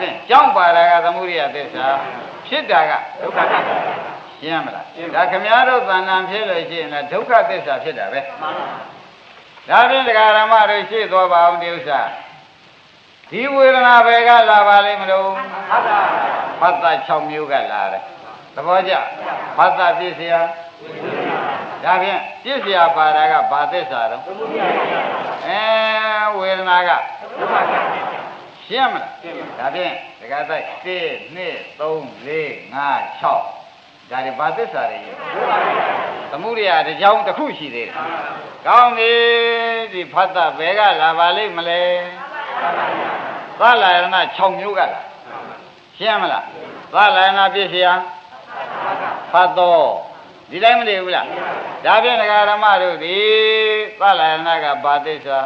ဖြင့်ကြောင်းပါတာကသမုဒိယသစ္စာဖြစ်တာကဒုက္ခသစ္စာရှင်းမလားဒါခမည်းတော်သဏ္ဍာန်ဖြစ်လို့ရှိရင်လည်းဒုက္ခသစ္စာဖြစ်တာပဲမှန်ပါဒါဖြင့်တရားဓမ္မတွေရှေ့သွားပါအောင်ဒီဥစ္စာဒီဝေဒနာဘယ်ကလာပါလိမ့်မလို့ဟာတာဖတ်တာ6မျိုးကလာတယ်သဘောကျဖတ်တာပြည့်စရာဒါဖြင့်ပြည့်စရာပါတာကဘာသစ္စာတော့သမုဒိယသစ္စာအဲဝေဒနာကဒုက္ခသစ္စာ ရှင်းမလားရှင်းပါဒါဖြင့်ဒကာတိုက်1 2 3 4 5 6ဒါတွေဘာသစ္စာတွေလဲဒုက္ခသစ္စာသမှုရိယတစ်ကြောင်းတစ်ခုရှိသေးတယ်ကောင်းပြီဒီဖတ်တာဘယ်ကလာပါလိမ့်မလဲသလာယနာ6မျိုးကလာရှင်းမလားသလာယနာပြည့်စရာဖတ်တော့ဒီတိုင်းမနေဘူးလားဒါဖြင့်ဒကာဓမ္မတို့ဒီသလာယနာကဘာသစ္စာ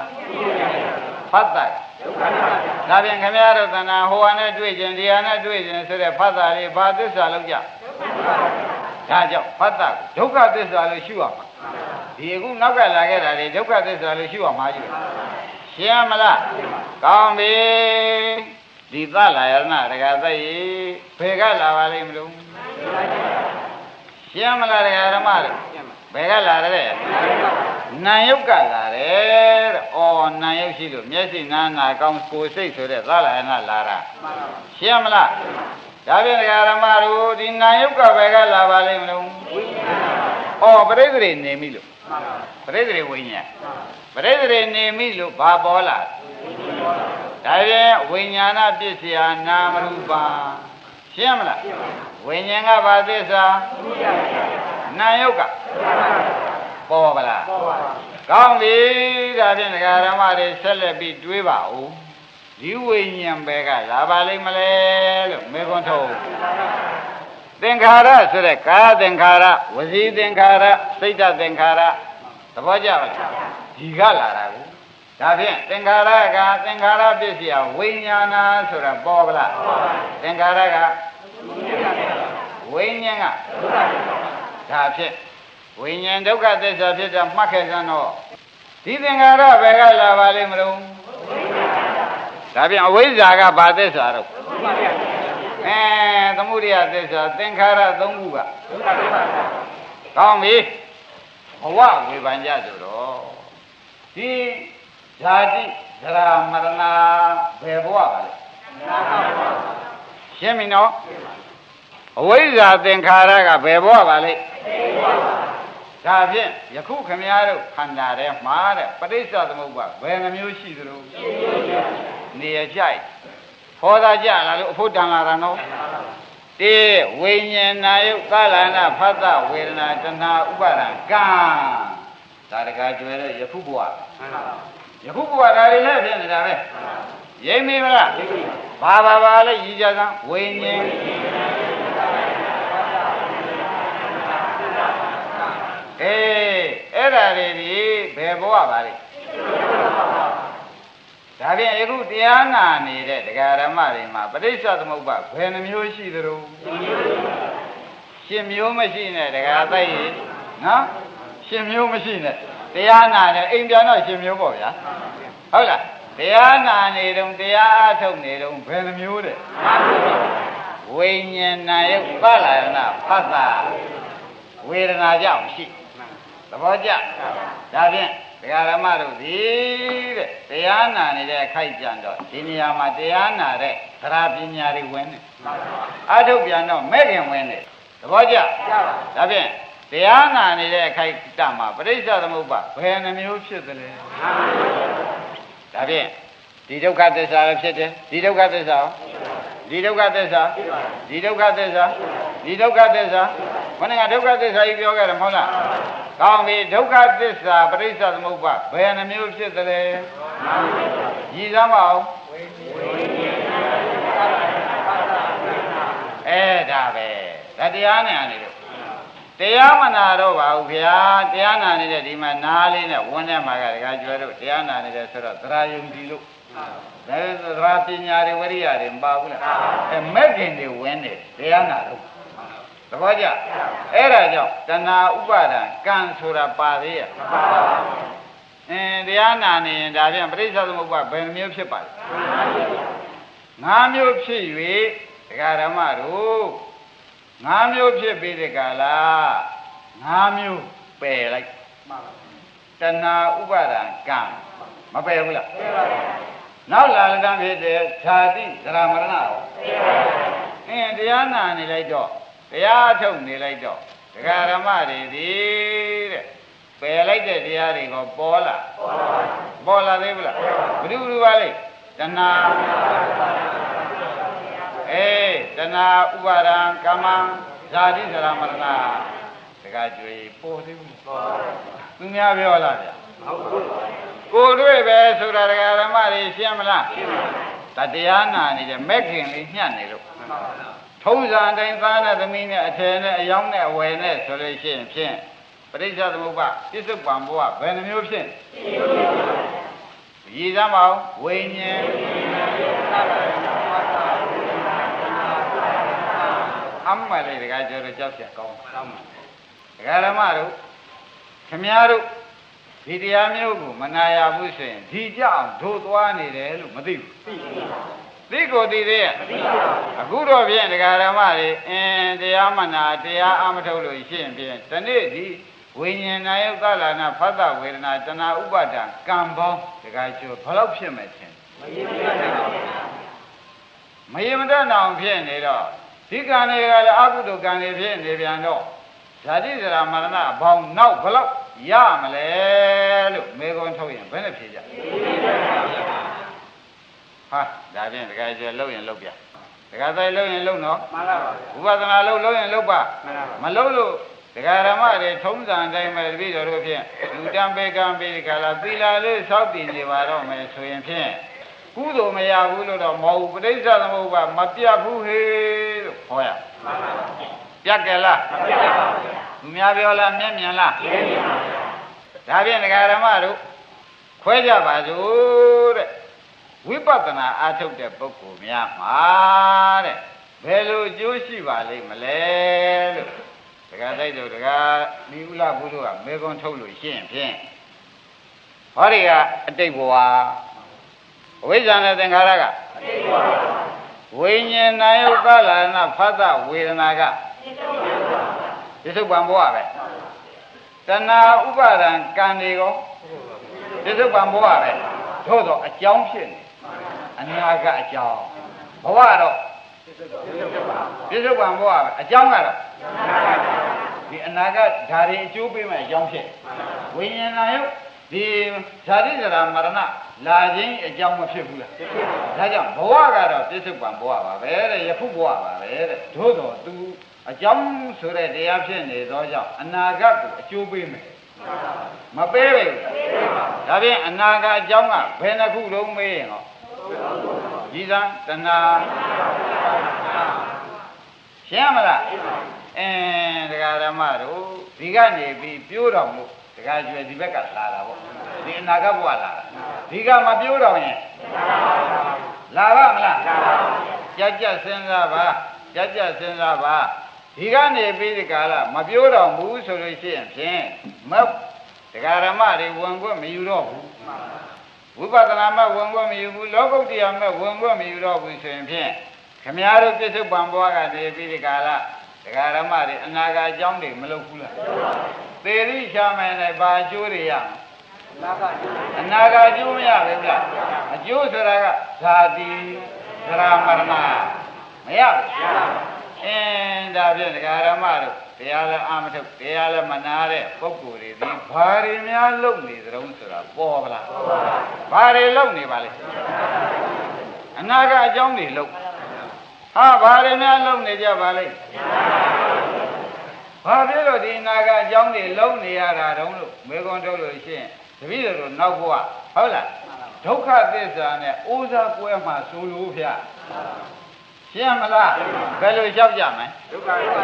ဖတ်တာကဒုက္ခသစ္စာဒါဖြင့်ခင်ဗျားတို့သဏ္ဍာန်ဟိုဟာနဲ့တွေ့ခြင်းဒီဟာနဲ့တွေ့ခြင်းဆိုတဲ့ဖတ်တာလေးဘာသစ္စာလောက်ကြဒါကြောင့်ဖတ်တာကိုဒုက္ခသစ္စာလို့ရှုရမှာဒီအခုနောက်ကလာခဲ့တာတွေဒုက္ခသစ္စာလို့ရှုရမှာကြီးပဲရှင်းမလားကောင်းပြီဒီသလာယနာတကသက်ရေဘယ်ကလာပါလိမ့်မလို့ ရှင်းမလားတရားဓမ္မတွေဘယ်ကလာတဲ့နာယုတ်ကလာတယ်တဲ့။အော်နာယုတ်ရှိလို့မျက်စိနာနာကောင်းကိုယ်စိတ်ဆိုတဲ့သလာယနာလာတာ။ရှင်းမလား။ဒါဖြင့်တရားဓမ္မတို့ဒီနာယုတ်ကဘယ်ကလာပါလိမ့်မလို့။အော်ပရိသေတွေနေပြီလို့ပရိသေတွေဝိညာဉ်ပရိသေတွေနေပြီလို့ဘာပေါ်လာဒါဖြင့်ဝိညာဏပစ္စယနာမရူပါ ရှင်းမလားဝိညာဉ်ကဘာသစ္စာနာယုတ်ကပေါ်ပါလားပေါ်ပါကောင်းပြီဒါဖြင့်ဒကာရမတွေဆက်လက်ပြီးတွေးပါဦးဒီဝိညာဉ်ပဲကလာပါလိမ့်မလဲလို့မေခွန်းထုတ်သင်္ခါရဆိုတဲ့ကာယသင်္ခါရဝစီသင်္ခါရစိတ်ဓာတ်သင်္ခါရသဘောကျပါလားဒီကလာတာကိုဒါဖြင့်သင်္ခါရကသင်္ခါရပစ္စယဝိညာဏဆိုတာပေါ်ပါလားသင်္ခါရက ဝိညာဉ်ကဒါဖြင့်ဝိညာဉ်ဒုက္ခသစ္စာဖြစ်တာမှတ်ခဲ့စမ်းတော့ဒီသင်္ခါရဘယ်ကလာပါလိမ့်မလို့ဒါဖြင့်အဝိဇ္ဇာကဘာသစ္စာတော့အဲသမုဒိယသစ္စာသင်္ခါရသုံးခုကကောင်းပြီဘဝဝေဖန်ကြဆိုတော့ဒီဇာတိဇရာမရဏဘယ်ဘဝပါလဲ ရှင်းပြီနော်အဝိဇ္ဇာသင်္ခါရကဘယ်ဘဝပါလဲဒါဖြင့်ယခုခမည်းတော်ခန္ဓာထဲမှာတဲ့ပရိစ္ဆသမုပ္ပါဘယ်နှမျိုးရှိသလိုနေရကြိုက်ဟောတာကြလားလို့အဖို့တန်လာတာနော်တေဝိညာဏယုကာလနာဖတ်တဝေဒနာတဏှာဥပါဒံကံဒါတကားကျွဲတဲ့ယခုဘဝယခုဘဝဒါတွေလည်းဖြစ်နေတာပဲ ရိမ့်ပြီမလားဘာဘာဘာလဲရည်ကြစမ်းဝိညာဉ်အေးအဲ့ဒါတွေဒီဘယ်ဘဝပါလဲဒါဖြင့်ယခုတရားနာနေတဲ့တရားဓမ္မတွေမှာပဋိစ္စသမုပ္ပါဘယ်နှမျိုးရှိသလဲရှင်မျိုးမရှိနဲ့တရားသိရင်နော်ရှင်မျိုးမရှိနဲ့တရားနာနေအိမ်ပြန်တော့ရှင်မျိုးပေါ့ဗျာဟုတ်လား တရားနာနေတုန်းတရားအားထုတ်နေတုန်းဘယ်နှမျိုးတဲ့ဝိညာဏယုတ်ပလာယနာဖတ်တာဝေဒနာကြောင့်ရှိသဘောကျဒါဖြင့်တရားဓမ္မတို့ဒီတဲ့တရားနာနေတဲ့အခိုက်ပြန်တော့ဒီနေရာမှာတရားနာတဲ့သရပညာတွေဝင်နေအထုတ်ပြန်တော့မဲ့ခင်ဝင်နေသဘောကျဒါဖြင့်တရားနာနေတဲ့အခိုက်တမှာပရိစ္ဆသမုပ္ပါဘယ်နှမျိုးဖြစ်သလဲ ဒါဖြင့်ဒီဒုက္ခသစ္စာလည်းဖြစ်တယ်ဒီဒုက္ခသစ္စာရောဒီဒုက္ခသစ္စာဒီဒုက္ခသစ္စာဒီဒုက္ခသစ္စာခொနကဒုက္ခသစ္စာကြီးပြောခဲ့တယ်မဟုတ်လားကောင်းပြီဒုက္ခသစ္စာပရိစ္ဆသမုပ္ပါဘယ်နှမျိုးဖြစ်သလဲရည်စမ်းပါအောင်အဲဒါပဲဒါတရားနဲ့အနေလို့ တရားမနာတော့ပါဘူးဗျာတရားနာနေတဲ့ဒီမှာနားလေးနဲ့ဝန်းထဲမှာကတခါကျွဲတော့တရားနာနေတဲ့ဆိုတော့သရာယုံကြည်လို့ဒါသရာပညာတွေဝိရိယတွေမပါဘူးလားအဲမဲ့ခင်တွေဝင်နေတရားနာတော့သဘောကျအဲ့ဒါကြောင့်တဏှာဥပါဒံကံဆိုတာပါသေးရဲ့အင်းတရားနာနေရင်ဒါပြန်ပရိစ္ဆေသမုပ္ပါဘယ်နှမျိုးဖြစ်ပါလဲငါးမျိုးဖြစ်၍ဒကာဓမ္မတို့ ၅မျိုးဖြစ်ပြီးတဲ့ကာလ၅မျိုးပယ်လိုက်မှန်ပါဘူးတဏှာဥပါဒံကံမပယ်ဘူးလားပယ်ပါဘူးနောက်လာလကံဖြစ်တဲ့ဓာတိသရမရဏရောပယ်ပါဘူးအင်းတရားနာနေလိုက်တော့တရားထုတ်နေလိုက်တော့ဒကာရမတွေဒီတဲ့ပယ်လိုက်တဲ့တရားတွေကပေါ်လာပေါ်လာသေးဘူးလားဘယ်လိုလိုပါလဲတဏှာ အေးတဏှာဥပါဒံကမ္မံဇာတိသရမရဏဒကာကျွေပေါ်သေးဘူးလားသူများပြောလားဗျာဟုတ်ကဲ့ကိုယ်တွေ့ပဲဆိုတာဒကာဓမ္မတွေရှင်းမလားတတရားနာနေတယ်မက်ခင်လေးညှက်နေလို့ထုံးစံတိုင်းသားနဲ့သမီးနဲ့အထယ်နဲ့အယောင်းနဲ့အဝယ်နဲ့ဆိုလို့ရှိရင်ဖြင့်ပရိစ္ဆေသမုပ္ပါပြစ္ဆုတ်ပံဘဝဘယ်နှမျိုးဖြင့်ရည်စမ်းပါဦးဝိညာဉ် အမှန်လေဒကာကျော်တို့ကြောက်ရကောင်းကောင်းပါဒကာဓမ္မတို့ခမည်းတော်ဒီတရားမျိုးကိုမနာရဘူးဆိုရင်ဒီကြအောင်ဒို့သွားနေတယ်လို့မသိဘူးသိပြီသိကိုသိသေးရဲ့သိပါဘူးအခုတော့ဖြင့်ဒကာဓမ္မတွေအင်းတရားမနာတရားအမထုတ်လို့ရှိရင်ဖြင့်ဒီနေ့ဒီဝိညာဉ်နာယုတ်သလာနာဖတ်တဝေဒနာတဏှာဥပါဒံကံပေါင်းဒကာကျော်ဘယ်လောက်ဖြစ်မယ်ချင်းမရင်းမရနိုင်ပါဘူးမယမတတ်အောင်ဖြစ်နေတော့ ဒီကံတွေကလည်းအကုသိုလ်ကံတွေဖြစ်နေပြန်တော့ဇာတိဇရာမရဏအပေါင်းနောက်ဘယ်လောက်ရမလဲလို့မေခွန်းထုတ်ရင်ဘယ်နဲ့ဖြေကြဟာဒါဖြင့်ဒကာကျော်လှုပ်ရင်လှုပ်ပြဒကာဆိုင်လှုပ်ရင်လှုပ်နော်မှန်ပါပါဝိပဿနာလှုပ်လှုပ်ရင်လှုပ်ပါမှန်ပါပါမလှုပ်လို့ဒကာရမတွေထုံးစံအတိုင်းပဲတပည့်တော်တို့ဖြင့်လူတံပေကံပေဒီကလာသီလာလေးစောက်တည်နေပါတော့မယ်ဆိုရင်ဖြင့်ကုသိုလ်မရဘူးလို့တော့မဟုတ်ဘူးပဋိစ္စသမုပ္ပါမပြတ်ဘူးဟေး လို့ခေါ်ရမှန်ပါပါပြတ်ကြလားမပြတ်ပါဘူးသူများပြောလားမျက်မြင်လားရင်းပါဗျာဒါဖြင့်ဒကာရမတို့ခွဲကြပါစို့တဲ့ဝိပဿနာအားထုတ်တဲ့ပုဂ္ဂိုလ်များမှာတဲ့ဘယ်လိုအကျိုးရှိပါလိမ့်မလဲလို့ဒကာတိုက်တို့ဒကာမိဥလဘုရားကမေကွန်ထုတ်လို့ရှင်းဖြင့်ဟောဒီကအတိတ်ဘဝအဝိဇ္ဇာနဲ့သင်္ခါရကအတိတ်ပါဝိ ညာဉ်နာယုတ်သလာနာဖတ်တဝေဒနာကပြစ္ဆုတ်ပံဘဝပဲတဏှာဥပါဒံကံတွေကောပြစ္ဆုတ်ပံဘဝပဲသို့တော့အကြောင်းဖြစ်နေအနာကအကြောင်းဘဝတော့ပြစ္ဆုတ်ပံဘဝပဲအကြောင်းကတော့ဒီအနာကဓာရီအကျိုးပေးမဲ့အကြောင်းဖြစ်ဝိညာဉ်နာယုတ် ဒီဇာတိဇရာမရဏလာခြင်းအကြောင်းမဖြစ်ဘူးလားဒါကြောင့်ဘဝကတော့ပြစ္ဆုတ်ပံဘဝပါပဲတဲ့ယခုဘဝပါပဲတဲ့သို့တော်သူအကြောင်းဆိုတဲ့တရားဖြစ်နေသောကြောင့်အနာဂတ်ကိုအကျိုးပေးမယ်မပေးပဲဘူးဒါဖြင့်အနာဂတ်အကြောင်းကဘယ်နှခုလုံးမေးရင်ဟောကြီးစံတဏှာရှင်းမလားအင်းဒကာဓမ္မတို့ဒီကနေပြီးပြိုးတော်မူ ဒကာကျွယ်ဒီဘက်ကလာတာပေါ့ဒီအနာဂတ်ဘဝလာတာဒီကမပြိုးတော်ရင်လာပါမလားကြက်ကြက်စဉ်းစားပါကြက်ကြက်စဉ်းစားပါဒီကနေပြီးဒီကာလမပြောတော့ဘူးဆိုလို့ရှိရင်ဖြင့်မက်ဒကာရမတွေဝင်ခွင့်မယူတော့ဘူးဝိပဿနာမဲ့ဝင်ခွင့်မယူဘူးလောကုတ္တရာမဲ့ဝင်ခွင့်မယူတော့ဘူးဆိုရင်ဖြင့်ခမည်းတော်ပြစ္ဆုတ်ပံဘွားကနေပြီးဒီကာလဒကာရမတွေအနာဂတ်အကြောင်းတွေမလုပ်ဘူးလား သေရိရှာမယ်နဲ့ဘာအကျိုးတွေရမလဲနာကအနာဂတ်အကျိုးမရဘူးလားအကျိုးဆိုတာကဇာတိသရမရဏမရဘူးအင်းဒါဖြင့်ဒကာရမတို့တရားလည်းအာမထုတ်တရားလည်းမနာတဲ့ပုဂ္ဂိုလ်တွေဒီဘာတွေများလုပ်နေသတုံးဆိုတာပေါ်ပါလားဘာတွေလုပ်နေပါလဲအနာဂတ်အကြောင်းတွေလုပ်ဟာဘာတွေများလုပ်နေကြပါလဲ ဘာဖြစ်လို့ဒီအနာဂတ်အကြောင်းတွေလုံးနေရတာတုံးလို့မေခွန်းထုတ်လို့ရှိရင်တပည့်တော်တို့နောက်ဘဝဟုတ်လားဒုက္ခသစ္စာနဲ့အိုးစားကွဲမှဆိုလို့ဖျားရှင်းမလားဘယ်လိုလျှောက်ကြမလဲဒုက္ခဒုက္ခ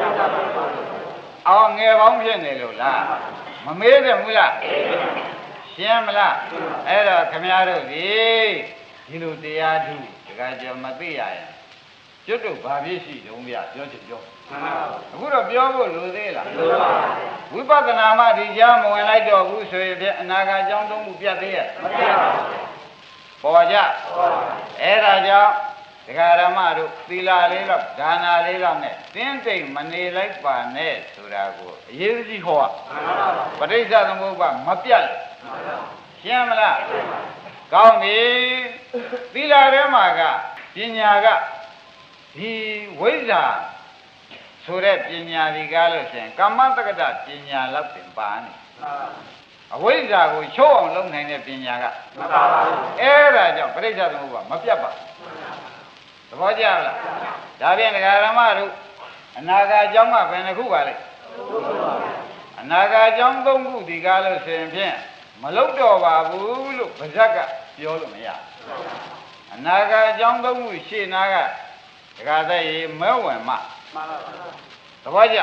ဒုက္ခအော်ငယ်ပေါင်းဖြစ်နေလို့လားမမေးတယ်ဘူးလားရှင်းမလားအဲ့တော့ခမည်းတော်ဒီဒီလိုတရားထုတခါကျမသိရရင်ကျွတ်တို့ဘာဖြစ်ရှိတုံးဗျပြောချင်ပြောမှန်ပါပါ အခုတော့ပြောဖို့လိုသေးလားလိုပါဝိပဿနာမှဒီကြားမဝင်လိုက်တော့ဘူးဆိုရင်ဖြင့်အနာဂတ်အကြောင်းသုံးခုပြတ်သေးရဲ့မပြတ်ပါဘူးပေါ်ကြဟောအဲ့ဒါကြောင့်ဒတရားဓမ္မတို့သီလလေးတော့ဒါနာလေးတော့နဲ့တင်းတိမ်မနေလိုက်ပါနဲ့ဆိုတာကိုအရေးကြီးဟောပဋိစ္စသမုပ္ပါမပြတ်ရှင်းမလားကောင်းပြီသီလထဲမှာကပညာကဒီဝိဇ္ဇာ ဆိုတဲ့ပညာဒီကားလို့ရှိရင်ကမ္မတက္ကတပညာလောက်ပင်ပါနေအဝိဇ္ဇာကိုချိုးအောင်လုပ်နိုင်တဲ့ပညာကအဲ့ဒါကြောင့်ပဋိစ္စသမုပ္ပါမပြတ်ပါဘူးသဘောကျလားဒါဖြင့်ဒကာရမတို့အနာဂတ်အကြောင်းကဘယ်နှခုပါလဲအနာဂတ်အကြောင်းသုံးခုဒီကားလို့ဆိုရင်ဖြင့်မလုတော့ပါဘူးလို့ဗဇက်ကပြောလို့မရဘူးအနာဂတ်အကြောင်းသုံးခုရှေ့နာကဒကာသက်ရေမဲဝင်မှ သဘောကျ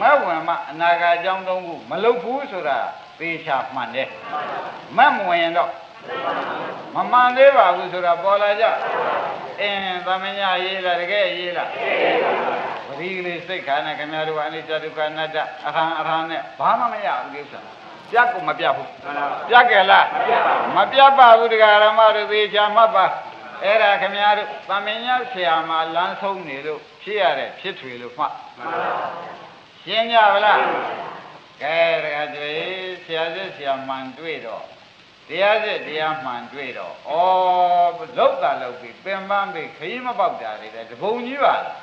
မဲဝင်မှအနာဂတ်အကြောင်းသုံးခုမလုဘူးဆိုတာသေချာမှန်တယ်မက်မဝင်ရင်တော့မမှန်သေးပါဘူးဆိုတာပေါ်လာကြအင်းသမညာရေးလားတကယ်ရေးလားပရိကလေးစိတ်ခါနဲ့ခင်ဗျားတို့အနိစ္စဒုက္ခအနတ္တအဟံအဟံနဲ့ဘာမှမရဘူးကိစ္စပြတ်ကိုမပြတ်ဘူးပြတ်ကြလားမပြတ်ပါဘူးတရားဓမ္မတို့သေချာမှတ်ပါအဲ့ဒါခင်ဗျားတို့သမညာဆရာမှာလမ်းဆုံးနေလို့ ဖြစ်ရတဲ့ဖြစ်ထွေလို့မှတ်ရှင်းကြပါလားကဲတခါကျွေးဆရာစစ်ဆရာမှန်တွေ့တော့တရားစစ်တရားမှန်တွေ့တော့ဩလောက်တာလောက်ပြီပင်ပန်းပြီခရီးမပေါက်တာတွေလည်းတပုံကြီးပါလား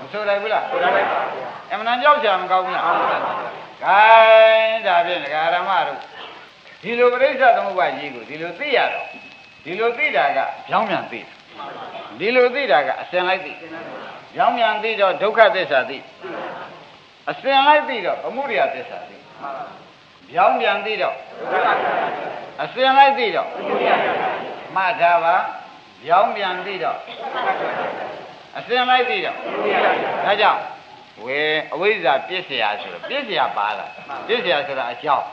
မဆိုလိုက်ဘူးလားဆိုလိုက်ပါအမှန်တန်ကြောက်ချာမကောင်းဘူးလားဟုတ်ပါဘူးကဲဒါဖြင့်ဒကာရမတို့ဒီလိုပြိဿသမုပ္ပါကြီးကိုဒီလိုသိရတော့ဒီလိုသိတာကကြောင်းမြန်သိတယ်ဒီလိုသိတာကအစင်လိုက်သိ ရောင်မြန်သိတော့ဒုက္ခသစ္စာသိအစဉ်လိုက်သိတော့အမှုရိယသစ္စာသိရောင်မြန်သိတော့အစဉ်လိုက်သိတော့မှတ်ထားပါရောင်မြန်သိတော့အစဉ်လိုက်သိတော့ဒါကြောင့်ဝေအဝိဇ္ဇာပြည့်စရာဆိုတော့ပြည့်စရာပါလားပြည့်စရာဆိုတာအကြောင်း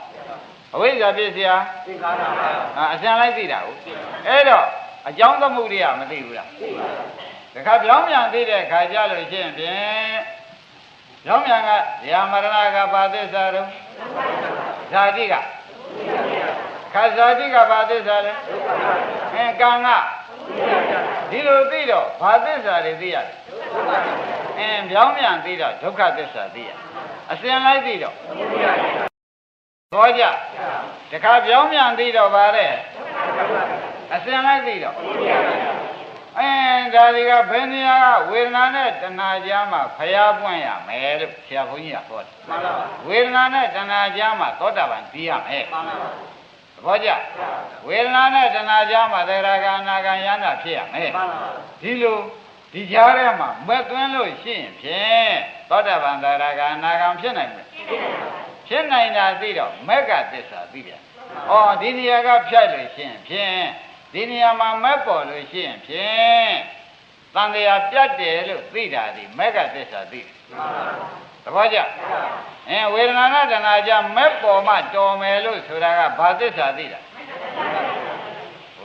အဝိဇ္ဇာပြည့်စရာသင်္ခါရပါအစဉ်လိုက်သိတာဟုတ်အဲ့တော့အကြောင်းသမှုတွေကမသိဘူးလားသိပါဘူး တခါပြောင်းပြန်သိတဲ့ခါကြလို့ရှိရင်ဖြင့်ပြောင်းပြန်ကဇာမရဏကဘာသစ္စာတော့ဇာတိကခါဇာတိကဘာသစ္စာလဲအဲကံကဒီလိုသိတော့ဘာသစ္စာတွေသိရတယ်အင်းပြောင်းပြန်သိတော့ဒုက္ခသစ္စာသိရအစဉ်လိုက်သိတော့သောကြတခါပြောင်းပြန်သိတော့ဗါတဲ့အစဉ်လိုက်သိတော့ အင်းဒါတွေကဘယ်နေရာကဝေဒနာနဲ့တဏှာကြားမှာဖျားပွင့်ရမယ်လို့ဆရာဘုန်းကြီးကဟောတယ်ဝေဒနာနဲ့တဏှာကြားမှာသောတာပန်ပြီးရမယ်သဘောကျဝေဒနာနဲ့တဏှာကြားမှာသရဂာနာဂံယန္တာဖြစ်ရမယ်ဒီလိုဒီကြားထဲမှာမက်သွင်းလို့ရှိရင်ဖြင့်သောတာပန်သရဂာနာဂံဖြစ်နိုင်မယ်ဖြစ်နိုင်တာသိတော့မက်ကသစ္စာသိပြန်ဩဒီနေရာကဖြတ်လို့ရှိရင်ဖြင့် ဒီနေရာမှာမက်ပေါ်လို့ရှိရင်ဖြင့်တန်တရားပြတ်တယ်လို့သိတာဒီမက်ကသစ္စာသိတယ်သဘောကျအင်းဝေဒနာနဲ့တဏှာကြမက်ပေါ်မှတော်မယ်လို့ဆိုတာကဘာသစ္စာသိတာ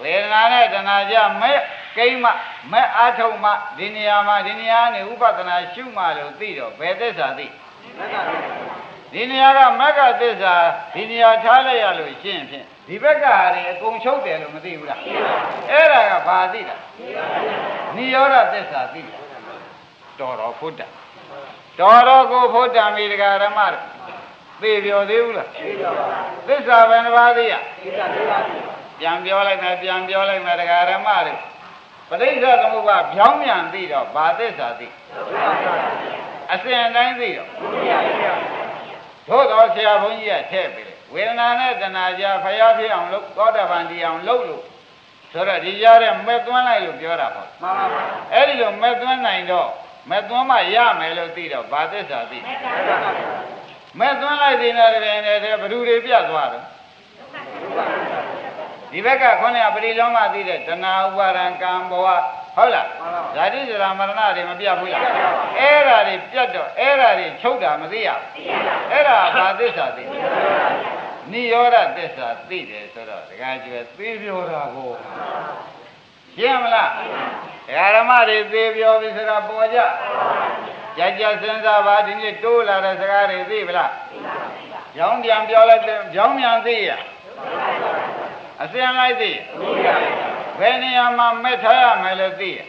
ဝေဒနာနဲ့တဏှာကြမက်ကိမ့်မှမဲ့အာထုံမှဒီနေရာမှာဒီနေရာနဲ့ဥပဒနာရှုမှလို့သိတော့ဘယ်သစ္စာသိ ဒီနေရာကမက္ကသစ္စာဒီနေရာထားလိုက်ရလို့ရှင်းဖြင့်ဒီဘက်ကဟာတွေအကုန်ချုပ်တယ်လို့မသိဘူးလားအဲ့ဒါကဘာသိတာနိရောဓသစ္စာသိတာတော်တော်ဖုဒ္ဓတော်တော်ကိုဖုဒ္ဓမိဒကာရမတို့သိပြောသေးဘူးလားသစ္စာဘယ်နှပါးသိရပြန်ပြောလိုက်မယ်ပြန်ပြောလိုက်မယ်ဒကာရမတို့ပဋိစ္စသမုပ္ပါဖြောင်းမြန်သိတော့ဘာသစ္စာသိအစဉ်အတိုင်းသိတော့ သို့တော်ဆရာဘုန်းကြီးကထည့်ပေးတယ်ဝေဒနာနဲ့တဏှာကြာဖျားဖြစ်အောင်လုပ်သောတာပန်တရားအောင်လုပ်လို့ဆိုတော့ဒီကြားထဲမဲ့သွန်းလိုက်လို့ပြောတာပေါ့မှန်ပါပါအဲ့ဒီလိုမဲ့သွန်းနိုင်တော့မဲ့သွန်းမှရမယ်လို့သိတော့ဘာသစ္စာသိမဲ့သွန်းလိုက်တဲ့နေရာတွေဘ누구တွေပြတ်သွားတယ်ဒီဘက်ကခေါင်းကပရိလောမသိတဲ့တဏှာဥပါဒံကံဘဝ ဟုတ်လားဇာတိဇရာမရဏတွေမပြတ်ဘူးလားအဲ့ဓာတွေပြတ်တော့အဲ့ဓာတွေချုပ်တာမသိရဘူးအဲ့ဒါဘာသစ္စာသိနိရောဓသစ္စာသိတယ်ဆိုတော့ဒကာကျွယ်သိပြောတာကိုရှင်းမလားဒကာဓမ္မတွေသိပြောပြီဆိုတော့ပေါ်ကြကြကြစဉ်းစားပါဒီနေ့တိုးလာတဲ့စကားတွေသိပလားကြောင်းပြန်ပြောလိုက်တယ်ကြောင်းမြန်သိရအစင်လိုက်သိရ ဘယ်နေရာမှာမဲ့ထားရမယ်လို့သိရ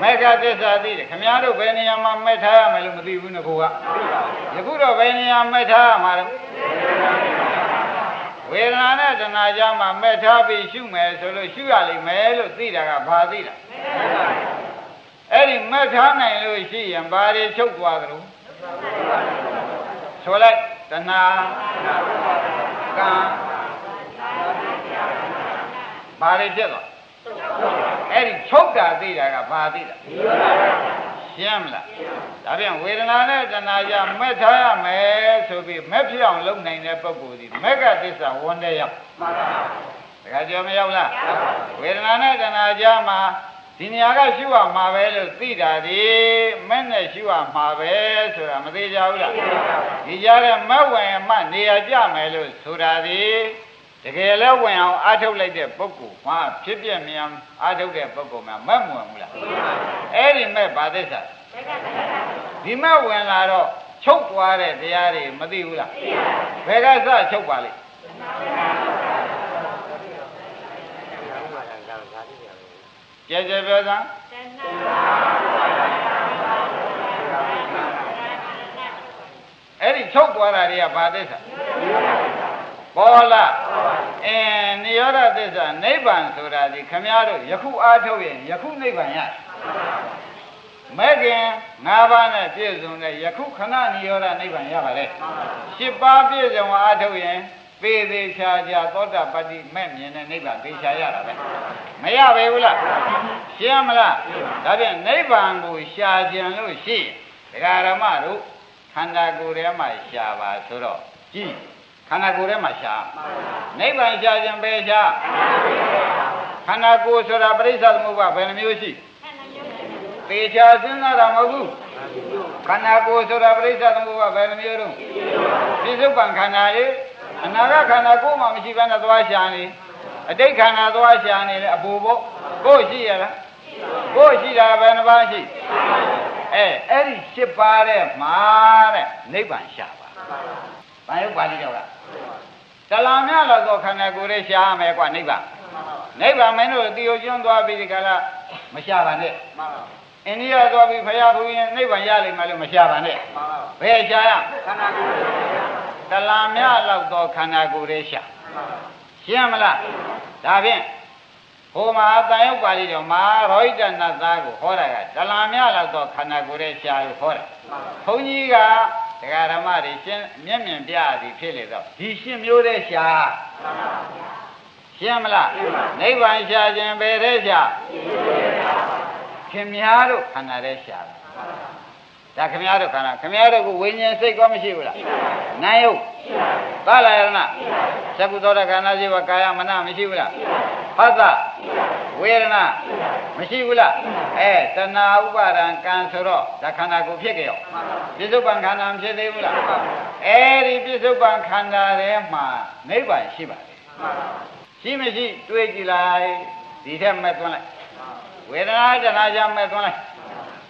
မေဃသစ္စာသိတယ်ခမည်းတော်ဘယ်နေရာမှာမဲ့ထားရမယ်လို့မသိဘူးငကူကယခုတော့ဘယ်နေရာမဲ့ထားရမှာလဲဝေဒနာနဲ့တဏှာကြားမှာမဲ့ထားပြီးရှုမယ်ဆိုလို့ရှုရလိမ့်မယ်လို့သိတာကဘာသိတာအဲ့ဒီမဲ့ထားနိုင်လို့ရှိရင်ဘာတွေချုပ်သွားသလဲဆိုလိုက်တဏှာကံ ဘာတွေဖြစ်သွားအဲ့ဒီချုပ်တာသိတာကဘာသိတာရှင်းမလားဒါပြန်ဝေဒနာနဲ့တဏှာကြမဲ့ထားရမယ်ဆိုပြီးမဲ့ဖြစ်အောင်လုပ်နိုင်တဲ့ပုဂ္ဂိုလ်ဒီမက်ကသစ္စာဝန်တဲ့ရောက်မှန်ပါပါတခါကြောမရောက်လားဝေဒနာနဲ့တဏှာကြမှာဒီနေရာကရှုရမှာပဲလို့သိတာဒီမဲ့နဲ့ရှုရမှာပဲဆိုတာမသေးကြဘူးလားဒီကြားထဲမက်ဝင်မှနေရာကြမယ်လို့ဆိုတာဒီ တကယ်လဲဝင်အောင်အားထုတ်လိုက်တဲ့ပုဂ္ဂိုလ်မှာဖြစ်ပြမြန်အားထုတ်တဲ့ပုဂ္ဂိုလ်မှာမက်မဝင်ဘူးလားအဲ့ဒီမဲ့ဘာသစ္စာဒီမဲ့ဝင်လာတော့ချုပ်သွားတဲ့တရားတွေမသိဘူးလားဘယ်ကစချုပ်ပါလိမ့်ကြဲကြဲပြောစမ်းအဲ့ဒီချုပ်သွားတာတွေကဘာသစ္စာ ပေါ်လာအင်းနိရောဓသစ္စာနိဗ္ဗာန်ဆိုတာဒီခမည်းတော်ယခုအားထုတ်ရင်ယခုနိဗ္ဗာန်ရမဲ့ခင်၅ပါးနဲ့ပြည့်စုံတဲ့ယခုခဏနိရောဓနိဗ္ဗာန်ရပါလေ၈ပါးပြည့်စုံအားထုတ်ရင်ပေသေးချာချာသောတာပတ္တိမဲ့မြင်တဲ့နိဗ္ဗာန်သေချာရတာပဲမရပဲဘူးလားရှင်းမလားဒါဖြင့်နိဗ္ဗာန်ကိုရှာကြံလို့ရှိရင်ဒကာရမတို့ခန္ဓာကိုယ်ထဲမှာရှာပါဆိုတော့ကြည့် ခန္ဓာကိုယ်ထဲမှာရှာနိဗ္ဗာန်ရှာခြင်းပဲရှာခန္ဓာကိုယ်ဆိုတာပရိစ္ဆေသမုပ္ပါဘယ်နှမျိုးရှိသေချာစဉ်းစားတာမဟုတ်ဘူးခန္ဓာကိုယ်ဆိုတာပရိစ္ဆေသမုပ္ပါဘယ်နှမျိုးတော့ပြစ္ဆုတ်ပံခန္ဓာလေအနာဂတ်ခန္ဓာကိုယ်မှမရှိဘဲနဲ့သွားရှာနေအတိတ်ခန္ဓာသွားရှာနေလေအပူပေါ့ကိုယ်ရှိရလားကိုယ်ရှိတာဘယ်နှပါးရှိအဲအဲ့ဒီ၈ပါးတဲ့မှာတဲ့နိဗ္ဗာန်ရှာပါ။ ဘာယုတ်ပါဠိတော်ကတလာမြလောက်တော့ခန္ဓာကိုယ်ရဲ့ရှားမယ်ကွာနိဗ္ဗာန်။နိဗ္ဗာန်မင်းတို့တီယိုကျွန်းသွားပြီးဒီကလာမရှာပါနဲ့။မှန်ပါ။အိန္ဒိယသွားပြီးဖရာဘုရင်နိဗ္ဗာန်ရလိမ့်မယ်လို့မရှာပါနဲ့။မှန်ပါ။ဘယ်ရှားရခန္ဓာကိုယ်တလာမြလောက်တော့ခန္ဓာကိုယ်ရဲ့ရှား။ရှင်းမလား။ဒါဖြင့်ဟိုမှာတန်ရုပ်ပါဠိတော်မှာရောဟိတနတ်သားကိုဟောတာကတလာမြလောက်တော့ခန္ဓာကိုယ်ရဲ့ရှားလို့ဟောတာ။ဘုန်းကြီးက တရားဓမ္မတွေရှင်းမျက်မြင်ပြသည်ဖြစ်လေတော့ဒီရှင်းမျိုးတဲ့ရှားရှင်းမလားနိဗ္ဗာန်ရှားခြင်းပဲတဲ့ရှားခင်များတို့ခန္ဓာတဲ့ရှား ဒါခင်များတို့ခန္ဓာခင်များတို့ကဝိညာဉ်စိတ်ကောမရှိဘူးလားနာယုတ်သလာယရဏသကုသောတခန္ဓာရှိဘကာယမနမရှိဘူးလားဖသဝေဒနာမရှိဘူးလားအဲတဏှာဥပါဒံကံဆိုတော့ဒါခန္ဓာကိုဖြစ်ကြရောပြစ္ဆုတ်ပံခန္ဓာမဖြစ်သေးဘူးလားအဲဒီပြစ္ဆုတ်ပံခန္ဓာထဲမှာနိဗ္ဗာန်ရှိပါတယ်ရှိမရှိတွေးကြည့်လိုက်ဒီထက်မဲ့သွန်းလိုက်ဝေဒနာတဏှာကြောင့်မဲ့သွန်းလိုက်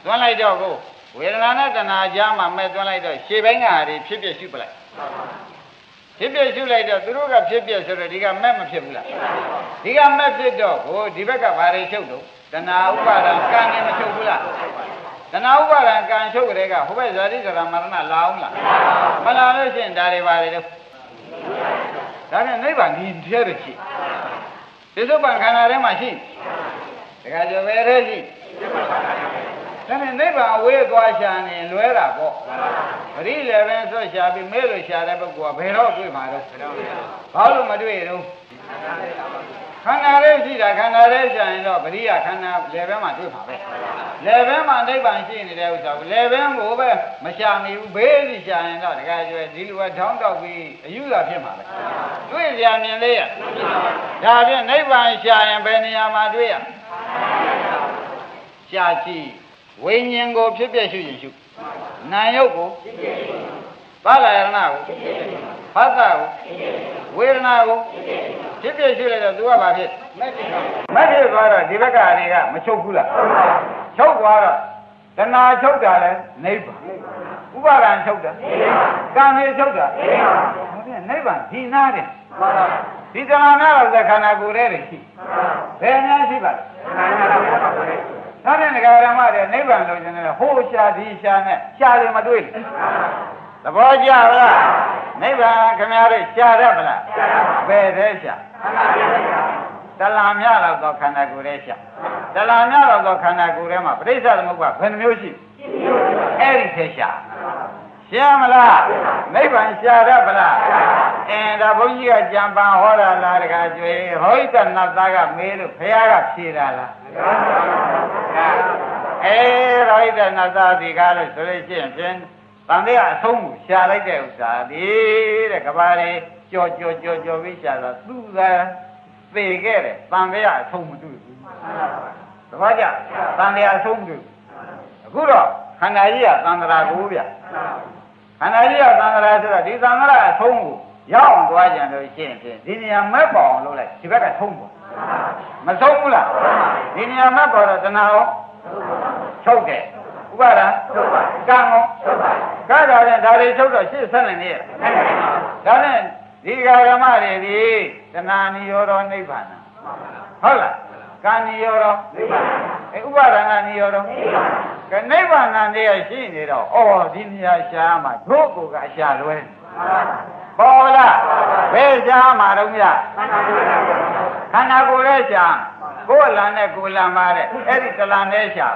သွန်းလိုက်တော့ကို ဝေဒနာနဲ့တဏှာကြားမှာမဲ့သွန်းလိုက်တော့ရှေ့ဘက်ကဟာတွေဖြစ်ဖြစ်ရှုပလိုက်ဖြစ်ဖြစ်ရှုလိုက်တော့သူတို့ကဖြစ်ဖြစ်ဆိုတော့ဒီကမဲ့မဖြစ်ဘူးလားဒီကမဲ့ဖြစ်တော့ဟိုဒီဘက်ကဘာတွေချုပ်တော့တဏှာဥပါဒံကံနေမချုပ်ဘူးလားတဏှာဥပါဒံကံချုပ်ကြတဲ့ကဟိုဘက်ဇာတိဇရာမရဏလာအောင်လားမလာလို့ရှိရင်ဒါတွေပါလေတော့ဒါနဲ့နိဗ္ဗာန်ဒီထဲရရှိသစ္စုပ္ပန်ခန္ဓာထဲမှာရှိတခါကျော်ပဲထဲရှိ ဒါနဲ့နိဗ္ဗာန်အဝေးသွားရှာနေလွဲတာပေါ့ပရိလည်းပဲဆွတ်ရှာပြီးမဲလို့ရှာတဲ့ပုဂ္ဂိုလ်ကဘယ်တော့တွေ့မှာတော့ဘာလို့မတွေ့တော့ခန္ဓာလေးရှိတာခန္ဓာလေးရှာရင်တော့ပရိယခန္ဓာလေဘဲမှာတွေ့မှာပဲလေဘဲမှာနိဗ္ဗာန်ရှိနေတဲ့ဥစ္စာကိုလေဘဲကိုပဲမရှာမိဘူးဘေးစီရှာရင်တော့တခါကျွဲဒီလိုကထောင်းတောက်ပြီးအယူသာဖြစ်မှာပဲတွေ့ကြမြင်သေးရဒါဖြင့်နိဗ္ဗာန်ရှာရင်ဘယ်နေရာမှာတွေ့ရရှာကြည့် ဝိညာဉ်ကိုဖြစ်ပြရှုရင်ရှုနာယုတ်ကိုပါလာယရဏကိုဖတ်တာကိုဝေဒနာကိုဖြစ်ပြရှုလိုက်တော့သူကဘာဖြစ်မက်ဖြစ်သွားတော့ဒီဘက်ကအနေကမချုပ်ဘူးလားချုပ်သွားတော့တဏှာချုပ်တာလဲနိဗ္ဗာန်ဥပါဒံချုပ်တာကံလေးချုပ်တာဟုတ်တယ်နိဗ္ဗာန်ဒီနာတယ်ဒီတဏှာများတော့ခန္ဓာကိုယ်ထဲတွေရှိဘယ်များရှိပါလဲ သာတဲ့ငဃာရမတွေနိဗ္ဗာန်လို့ရှင်တယ်ဟိုရှာဒီရှာနဲ့ရှာတယ်မတွေ့ဘူးသဘောကျလားနိဗ္ဗာန်ခင်ဗျားတို့ရှာရမလားဘယ်သေးရှာတလာများတော့သောခန္ဓာကိုယ်ထဲရှာတလာများတော့သောခန္ဓာကိုယ်ထဲမှာပရိစ္ဆေသမုပ္ပါဘယ်နှမျိုးရှိအဲ့ဒီထဲရှာရှင်းမလားနိဗ္ဗာန်ရှာရမလားအင်းဒါဘုန်းကြီးကကြံပန်ဟောတာလားတခါကျွေးဟောိတနတ်သားကမေးလို့ဘုရားကဖြေတာလား အဲဟောိတနတ်သားဒီကားလို့ဆိုလို့ရှိရင်ဖြင့်တန်တဲ့အဆုံးကိုရှာလိုက်တဲ့ဥစ္စာဒီတဲ့ကဘာလေးကြော်ကြော်ကြော်ကြော်ပြီးရှာတာသူ့သာသေခဲ့တယ်တန်တဲ့အဆုံးမတွေ့ဘူးတပည့်ကြတန်တဲ့အဆုံးမတွေ့ဘူးအခုတော့ခန္ဓာကြီးကသံဃာကိုဗျခန္ဓာကြီးကသံဃာဆိုတော့ဒီသံဃာအဆုံးကိုရောက်အောင်သွားကြလို့ရှိရင်ဖြင့်ဒီနေရာမဲ့ပေါအောင်လုပ်လိုက်ဒီဘက်ကဆုံးပေါ့ မဆုံးဘူးလားဒီနေရာမဲ့ပေါ်တော့တဏှာရောချုပ်တယ်ဥပါဒံချုပ်ပါကံရောချုပ်ပါကဲဒါနဲ့ဒါတွေချုပ်တော့ရှေ့ဆက်နေနေရဒါနဲ့ဒီဃာရမတွေဒီတဏှာနိရောဓနိဗ္ဗာန်ဟုတ်လားကံနိရောဓနိဗ္ဗာန်အဲဥပါဒံကနိရောဓနိဗ္ဗာန်ကနိဗ္ဗာန်တရားရှိနေတော့ဩဒီနေရာရှားမှာတို့ကိုကအရှာလွဲပေါ် လားဘယ်ရှားမှာတော့မြခန္ဓာကိုယ်ရဲ့ရှားကိုယ်လန်နဲ့ကိုယ်လန်ပါတဲ့အဲ့ဒီတလန်နဲ့ရှား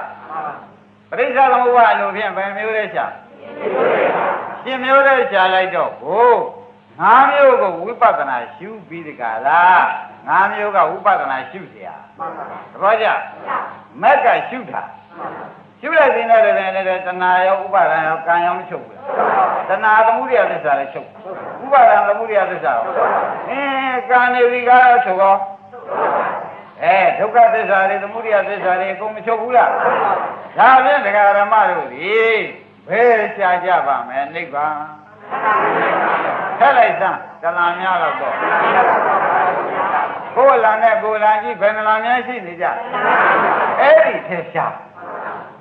ပရိစ္ဆေသမုပ္ပါလို့ဖြင့်ဘယ်မျိုးလဲရှားရှင်မျိုးနဲ့ရှားလိုက်တော့ဟိုငါးမျိုးကိုဝိပဿနာရှုပြီးတကလားငါးမျိုးကဝိပဿနာရှုเสียသဘောကျမက်ကရှုတာ ရှုလိုက်တဲ့လည်းလည်းတဏှာရောဥပါဒံရောကံရောမချုပ်ဘူးတဏှာသမှုရိယသစ္စာလည်းချုပ်ဥပါဒံသမှုရိယသစ္စာရောအင်းကံနေဝိကာရချုပ်ရောအဲဒုက္ခသစ္စာတွေသမှုရိယသစ္စာတွေအကုန်မချုပ်ဘူးလားဒါဖြင့်ဒကာရမတို့ဒီဘယ်ရှားကြပါမယ်နိဗ္ဗာန်ထက်လိုက်စမ်းတဏှာများတော့တော့ကိုယ်လာနဲ့ကိုယ်လာကြီးဘယ်နှလားများရှိနေကြအဲ့ဒီထက်ရှား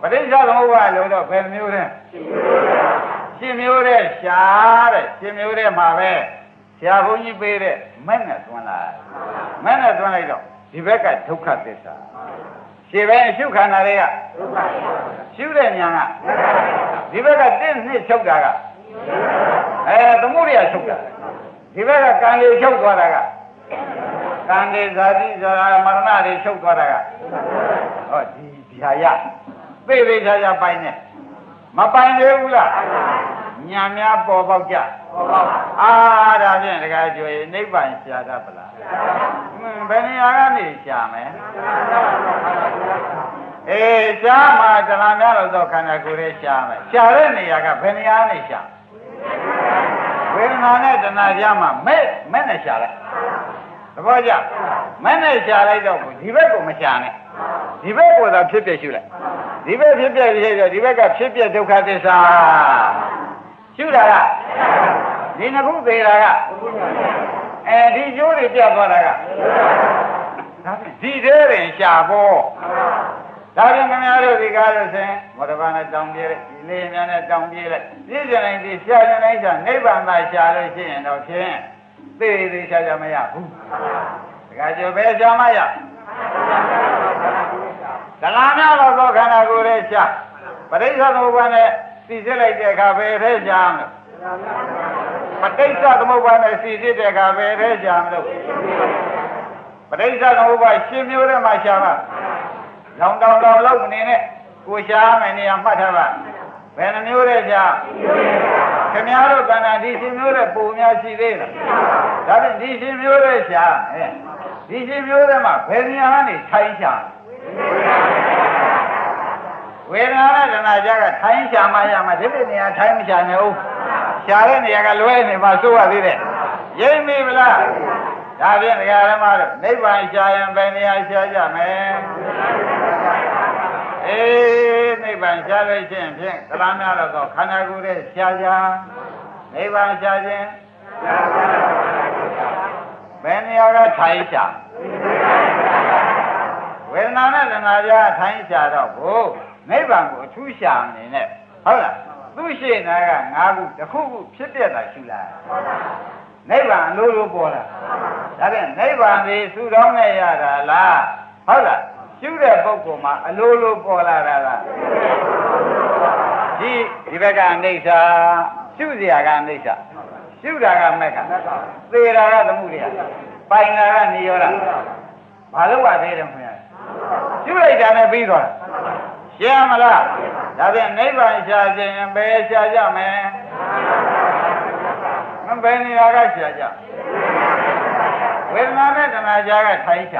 ပရိစ္ဆေသမုပ္ပါလို့တော့ဘယ်မျိုးလဲရှင်မျိုးတဲ့ရှားတဲ့ရှင်မျိုးတဲ့မှာပဲဆရာဘုန်းကြီးပေးတဲ့မဲ့နဲ့သွန်းလိုက်မဲ့နဲ့သွန်းလိုက်တော့ဒီဘက်ကဒုက္ခသစ္စာရှင်ပဲအရှုခန္ဓာတွေကရှုတဲ့ညာကဒီဘက်ကတင့်နှစ်ချုပ်တာကအဲသမုဒိယချုပ်တာဒီဘက်ကကံလေးချုပ်သွားတာကကံတွေဇာတိဇာမရဏတွေချုပ်သွားတာကဟောဒီဒီဟာရ သိသိချာချာပိုင်နေမပိုင်သေးဘူးလားညာများပေါ်ပေါက်ကြပေါ်ပေါက်အာဒါဖြင့်တခါကျွေနိဗ္ဗာန်ရှာတတ်ပလားဘယ်နေရာကနေရှာမယ်အေးရှားမှာတလားများလို့တော့ခန္ဓာကိုယ်ရဲ့ရှားမယ်ရှားတဲ့နေရာကဘယ်နေရာနေရှားဝေဒနာနဲ့တဏှာကြားမှာမဲ့မဲ့နဲ့ရှားလိုက်သဘောကျမဲ့နဲ့ရှားလိုက်တော့ဒီဘက်ကိုမရှားနဲ့ဒီဘက်ကိုသာဖြစ်ပြရှုလိုက် ဒီဘက်ဖြစ်ပြဖြစ်တော့ဒီဘက်ကဖြစ်ပြဒုက္ခသစ္စာရှုတာကဒီနှစ်ခုသေးတာကအဲဒီကျိုးတွေပြတ်သွားတာကဒါဒီသေးရင်ရှာဖို့ဒါပြန်ခင်ဗျားတို့ဒီကားလို့ဆိုရင်မောတဘာနဲ့တောင်းပြေးလိုက်ဒီလေးများနဲ့တောင်းပြေးလိုက်ပြည့်စုံတိုင်းဒီရှာနေတိုင်းရှာနိဗ္ဗာန်သာရှာလို့ရှိရင်တော့ဖြင့်သိသေးရှာကြမရဘူးတခါကျဘယ်ရှာမရ ဒလာများတော့သောခန္ဓာကိုယ်ရဲ့ရှာပရိစ္ဆေသမုပ္ပါနဲ့စီစစ်လိုက်တဲ့အခါဘယ်ထဲရှာမလို့ပဋိစ္စသမုပ္ပါနဲ့စီစစ်တဲ့အခါဘယ်ထဲရှာမလို့ပဋိစ္စသမုပ္ပါရှင်မျိုးထဲမှာရှာမှာလောင်တောင်လောင်လောက်နေနဲ့ကိုရှာမယ်နေရာမှတ်ထားပါဘယ်နှမျိုးလဲရှာခင်ဗျားတို့ကန္နာဒီရှင်မျိုးတဲ့ပုံများရှိသေးလားဒါဖြင့်ဒီရှင်မျိုးတဲ့ရှာဟဲ့ဒီရှင်မျိုးထဲမှာဘယ်နေရာကနေထိုင်းရှာ ဝေဒနာနဲ့ဒနာကြကထိုင်းရှာမှရမှာဒီလိုနေရာထိုင်းမရှာနဲ့ဦးရှာတဲ့နေရာကလွဲနေမှာစိုးရသေးတယ်ရိပ်မိဗလားဒါဖြင့်ဒကာရမတို့နိဗ္ဗာန်ရှာရင်ဘယ်နေရာရှာကြမယ်အေးနိဗ္ဗာန်ရှာလို့ရှိရင်ဖြင့်သလားများတော့ခန္ဓာကိုယ်ရဲ့ရှာကြနိဗ္ဗာန်ရှာခြင်းဘယ်နေရာကထိုင်းရှာ ဝေဒနာနဲ့သနာကြထိုင်းရှာတော့ဘို့နိဗ္ဗာန်ကိုအထူးရှာနေနဲ့ဟုတ်လားသူရှိနာက၅ခုတစ်ခုခုဖြစ်ပြတာရှိလားနိဗ္ဗာန်အလိုလိုပေါ်လာဒါဖြင့်နိဗ္ဗာန်ဒီသုတောင်းနဲ့ရတာလားဟုတ်လားရှုတဲ့ပုဂ္ဂိုလ်မှာအလိုလိုပေါ်လာတာလားဒီဒီဘက်ကအနိစ္စရှုစရာကအနိစ္စရှုတာကမက်ကသေတာကသမှုတရားပိုင်တာကနေရောတာဘာလို့ဝသေးတယ်ခင်ဗျာ ရှုလိုက်တာနဲ့ပြီးသွားတာရှင်းမလားဒါဖြင့်နိဗ္ဗာန်ရှာခြင်းဘယ်ရှာကြမလဲမဘယ်နေရာကရှာကြဝေဒနာနဲ့တဏှာကြားကထိုင်ချ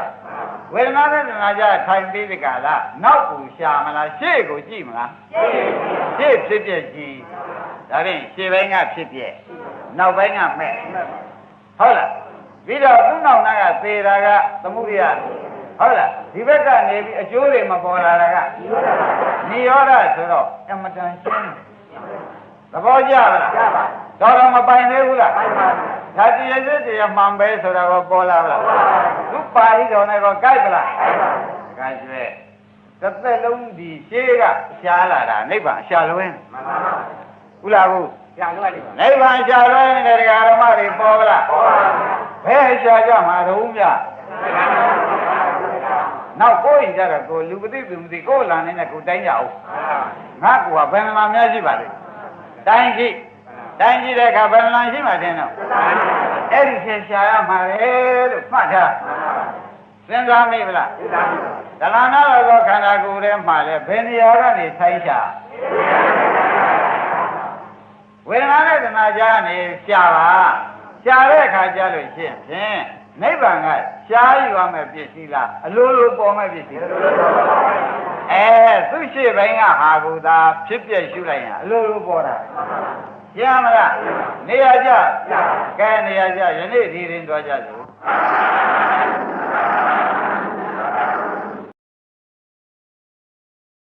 ဝေဒနာနဲ့တဏှာကြားထိုင်ပြီးဒီကလာနောက်ကိုရှာမလားရှေ့ကိုကြည့်မလားရှေ့ဖြစ်ပြကြည့်ဒါဖြင့်ရှေ့ဘင်းကဖြစ်ပြနောက်ဘင်းကမဲ့ဟုတ်လားပြီးတော့သူ့နောက်နာကသေတာကသမှုရိယ ဟုတ်လားဒီဘက်ကနေပြီးအကျိုးတွေမပေါ်လာတာကနိရောဓဆိုတော့အမတန်ရှင်းတယ်သဘောကျလားကျပါတော့တော့မပိုင်သေးဘူးလားပိုင်ပါဘူးဒါတည်းရစစ်တည်းမှန်ပဲဆိုတာကိုပေါ်လာလားသူပါဠိတော်နဲ့ကိုကြိုက်ပလားကြိုက်ကျွဲတစ်သက်လုံးဒီရှေးကရှားလာတာနိဗ္ဗာန်ရှာလွင်းဟုတ်လားဘူးကြာလို့ရတယ်နိဗ္ဗာန်ရှာလွင်းတဲ့ဓမ္မတွေပေါ်လားဘယ်ရှာကြမှာတော့မြ နောက်ကိုယ်ရင်ကြတော့ကိုလူပတိသူမသိကိုယ်လာနေတဲ့ကိုတိုင်းကြအောင်ငါကဘယ်မှာများရှိပါလဲတိုင်းရှိတိုင်းရှိတဲ့အခါဘယ်မှာရှိမှတင်တော့အဲ့ဒီဆင်ရှာရမှာလေလို့မှတ်ထားစဉ်းစားမိဗလားဒလနာတော်ခန္ဓာကိုယ်ထဲမှာလေဘယ်နေရာကနေထိုင်းရှာဝေဒနာနဲ့တဏှာကြားနေရှာပါရှာတဲ့အခါကျလို့ရှင်းဖြင့် နိဗ္ဗာန်ကရှားယူရမယ်ပစ္စည်းလားအလိုလိုပေါ်မဲ့ပစ္စည်းလားအဲသူရှိဘိုင်းကဟာကူသာဖြစ်ပြရှုလိုက်ရင်အလိုလိုပေါ်တာရမလားနေရာကြကဲနေရာကြယနေ့ဒီရင်သွားကြစို့